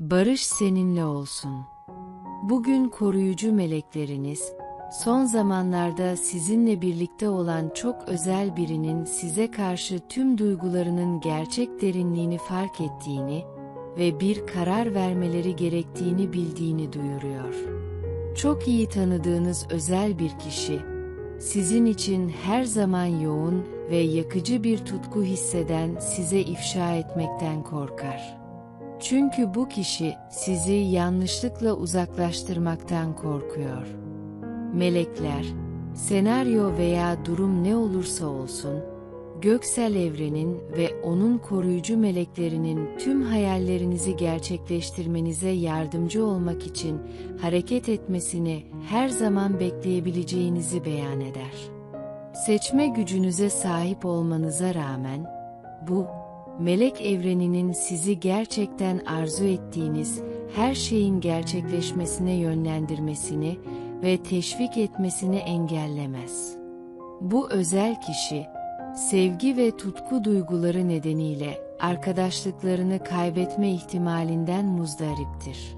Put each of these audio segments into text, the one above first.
Barış seninle olsun. Bugün koruyucu melekleriniz, son zamanlarda sizinle birlikte olan çok özel birinin size karşı tüm duygularının gerçek derinliğini fark ettiğini ve bir karar vermeleri gerektiğini bildiğini duyuruyor. Çok iyi tanıdığınız özel bir kişi, sizin için her zaman yoğun ve yakıcı bir tutku hisseden size ifşa etmekten korkar. Çünkü bu kişi sizi yanlışlıkla uzaklaştırmaktan korkuyor. Melekler, senaryo veya durum ne olursa olsun, göksel evrenin ve onun koruyucu meleklerinin tüm hayallerinizi gerçekleştirmenize yardımcı olmak için hareket etmesini her zaman bekleyebileceğinizi beyan eder. Seçme gücünüze sahip olmanıza rağmen, bu, melek evreninin sizi gerçekten arzu ettiğiniz her şeyin gerçekleşmesine yönlendirmesini ve teşvik etmesini engellemez. Bu özel kişi, sevgi ve tutku duyguları nedeniyle arkadaşlıklarını kaybetme ihtimalinden muzdariptir.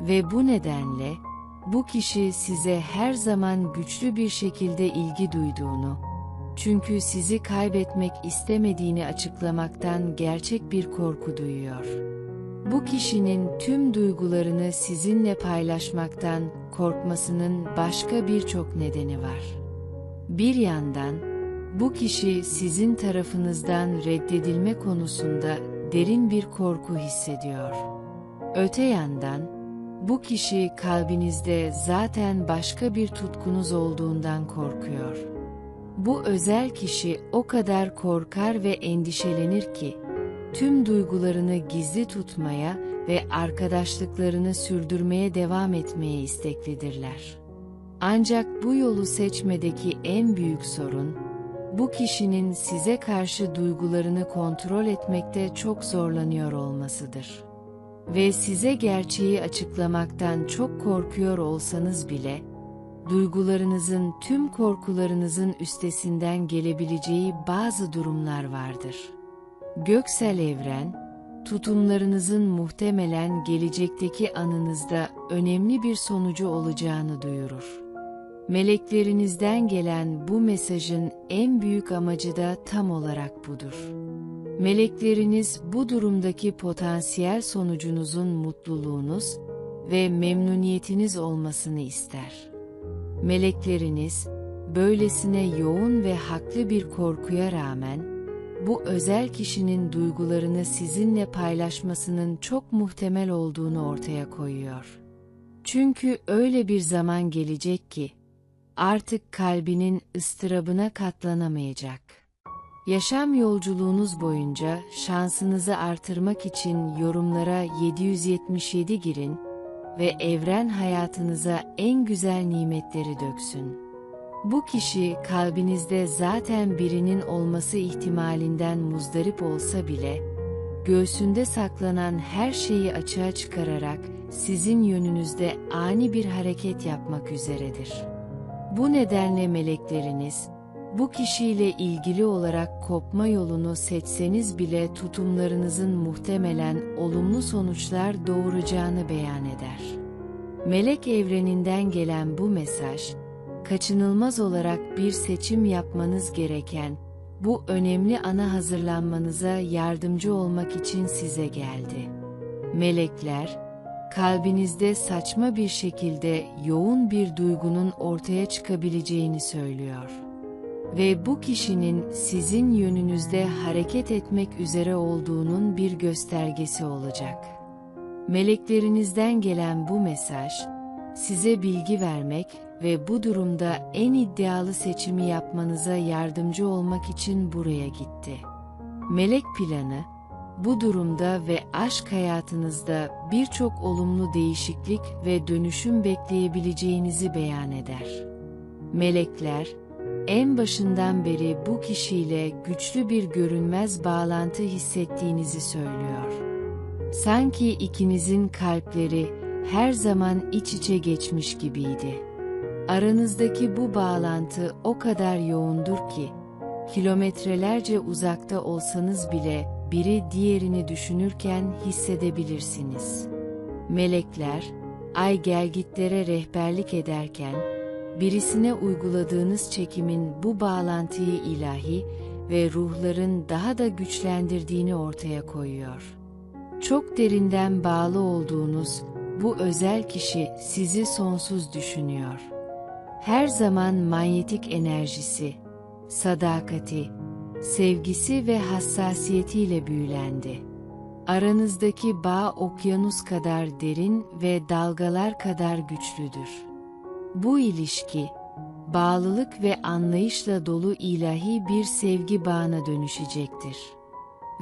Ve bu nedenle, bu kişi size her zaman güçlü bir şekilde ilgi duyduğunu, çünkü sizi kaybetmek istemediğini açıklamaktan gerçek bir korku duyuyor. Bu kişinin tüm duygularını sizinle paylaşmaktan korkmasının başka birçok nedeni var. Bir yandan, bu kişi sizin tarafınızdan reddedilme konusunda derin bir korku hissediyor. Öte yandan, bu kişi kalbinizde zaten başka bir tutkunuz olduğundan korkuyor. Bu özel kişi o kadar korkar ve endişelenir ki, tüm duygularını gizli tutmaya ve arkadaşlıklarını sürdürmeye devam etmeye isteklidirler. Ancak bu yolu seçmedeki en büyük sorun, bu kişinin size karşı duygularını kontrol etmekte çok zorlanıyor olmasıdır. Ve size gerçeği açıklamaktan çok korkuyor olsanız bile, duygularınızın tüm korkularınızın üstesinden gelebileceği bazı durumlar vardır. Göksel evren, tutumlarınızın muhtemelen gelecekteki anınızda önemli bir sonucu olacağını duyurur. Meleklerinizden gelen bu mesajın en büyük amacı da tam olarak budur. Melekleriniz bu durumdaki potansiyel sonucunuzun mutluluğunuz ve memnuniyetiniz olmasını ister. Melekleriniz, böylesine yoğun ve haklı bir korkuya rağmen, bu özel kişinin duygularını sizinle paylaşmasının çok muhtemel olduğunu ortaya koyuyor. Çünkü öyle bir zaman gelecek ki, artık kalbinin ıstırabına katlanamayacak. Yaşam yolculuğunuz boyunca şansınızı artırmak için yorumlara 777 girin ve evren hayatınıza en güzel nimetleri döksün. Bu kişi kalbinizde zaten birinin olması ihtimalinden muzdarip olsa bile, göğsünde saklanan her şeyi açığa çıkararak sizin yönünüzde ani bir hareket yapmak üzeredir. Bu nedenle melekleriniz, bu kişiyle ilgili olarak kopma yolunu seçseniz bile tutumlarınızın muhtemelen olumlu sonuçlar doğuracağını beyan eder. Melek evreninden gelen bu mesaj, kaçınılmaz olarak bir seçim yapmanız gereken, bu önemli ana hazırlanmanıza yardımcı olmak için size geldi. Melekler, kalbinizde saçma bir şekilde yoğun bir duygunun ortaya çıkabileceğini söylüyor. Ve bu kişinin sizin yönünüzde hareket etmek üzere olduğunun bir göstergesi olacak. Meleklerinizden gelen bu mesaj, size bilgi vermek ve bu durumda en iddialı seçimi yapmanıza yardımcı olmak için buraya gitti. Melek planı, bu durumda ve aşk hayatınızda birçok olumlu değişiklik ve dönüşüm bekleyebileceğinizi beyan eder. Melekler, en başından beri bu kişiyle güçlü bir görünmez bağlantı hissettiğinizi söylüyor. Sanki ikinizin kalpleri her zaman iç içe geçmiş gibiydi. Aranızdaki bu bağlantı o kadar yoğundur ki, kilometrelerce uzakta olsanız bile biri diğerini düşünürken hissedebilirsiniz. Melekler, ay gelgitlere rehberlik ederken, birisine uyguladığınız çekimin bu bağlantıyı ilahi ve ruhların daha da güçlendirdiğini ortaya koyuyor. Çok derinden bağlı olduğunuz bu özel kişi sizi sonsuz düşünüyor. Her zaman manyetik enerjisi, sadakati, sevgisi ve hassasiyetiyle büyülendi. Aranızdaki bağ okyanus kadar derin ve dalgalar kadar güçlüdür. Bu ilişki, bağlılık ve anlayışla dolu ilahi bir sevgi bağına dönüşecektir.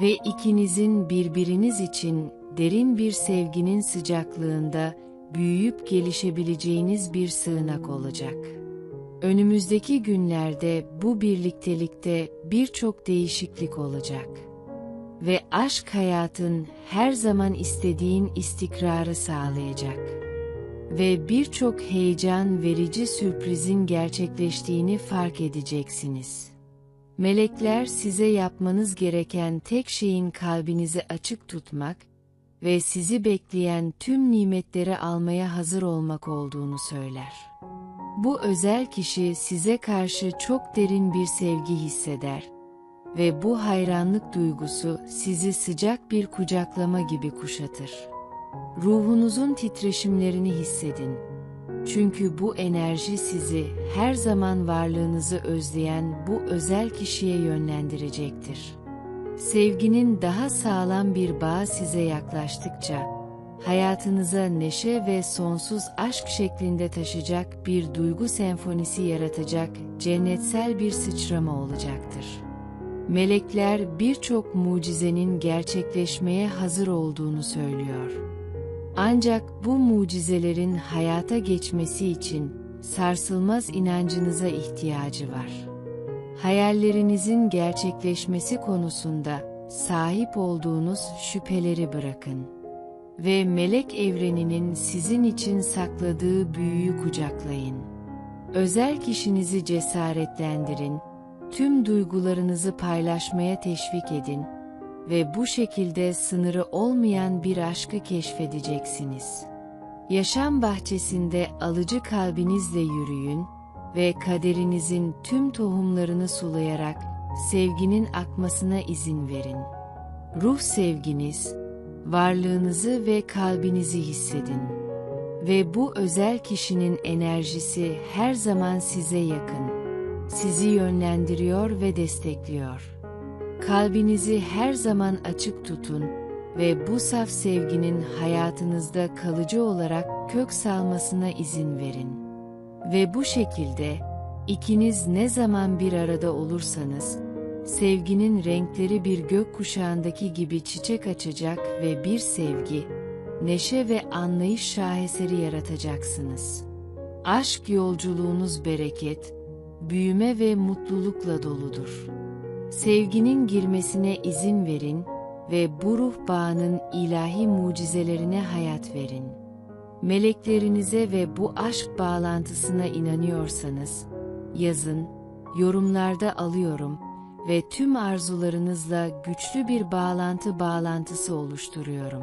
Ve ikinizin birbiriniz için derin bir sevginin sıcaklığında büyüyüp gelişebileceğiniz bir sığınak olacak. Önümüzdeki günlerde bu birliktelikte birçok değişiklik olacak. Ve aşk hayatın her zaman istediğin istikrarı sağlayacak. Ve birçok heyecan verici sürprizin gerçekleştiğini fark edeceksiniz. Melekler size yapmanız gereken tek şeyin kalbinizi açık tutmak ve sizi bekleyen tüm nimetleri almaya hazır olmak olduğunu söyler. Bu özel kişi size karşı çok derin bir sevgi hisseder ve bu hayranlık duygusu sizi sıcak bir kucaklama gibi kuşatır. Ruhunuzun titreşimlerini hissedin. Çünkü bu enerji sizi her zaman varlığınızı özleyen bu özel kişiye yönlendirecektir. Sevginin daha sağlam bir bağ size yaklaştıkça, hayatınıza neşe ve sonsuz aşk şeklinde taşıyacak bir duygu senfonisi yaratacak cennetsel bir sıçrama olacaktır. Melekler birçok mucizenin gerçekleşmeye hazır olduğunu söylüyor. Ancak bu mucizelerin hayata geçmesi için sarsılmaz inancınıza ihtiyacı var. Hayallerinizin gerçekleşmesi konusunda sahip olduğunuz şüpheleri bırakın ve melek evreninin sizin için sakladığı büyüyü kucaklayın. Özel kişinizi cesaretlendirin, tüm duygularınızı paylaşmaya teşvik edin ve bu şekilde sınırı olmayan bir aşkı keşfedeceksiniz. Yaşam bahçesinde alıcı kalbinizle yürüyün ve kaderinizin tüm tohumlarını sulayarak sevginin akmasına izin verin. Ruh sevginiz, varlığınızı ve kalbinizi hissedin. Ve bu özel kişinin enerjisi her zaman size yakın. Sizi yönlendiriyor ve destekliyor. Kalbinizi her zaman açık tutun ve bu saf sevginin hayatınızda kalıcı olarak kök salmasına izin verin. Ve bu şekilde, ikiniz ne zaman bir arada olursanız, sevginin renkleri bir gök kuşağındaki gibi çiçek açacak ve bir sevgi, neşe ve anlayış şaheseri yaratacaksınız. Aşk yolculuğunuz bereket, büyüme ve mutlulukla doludur. Sevginin girmesine izin verin ve bu ruh bağının ilahi mucizelerine hayat verin meleklerinize ve bu aşk bağlantısına inanıyorsanız, yazın, yorumlarda alıyorum ve tüm arzularınızla güçlü bir bağlantı bağlantısı oluşturuyorum.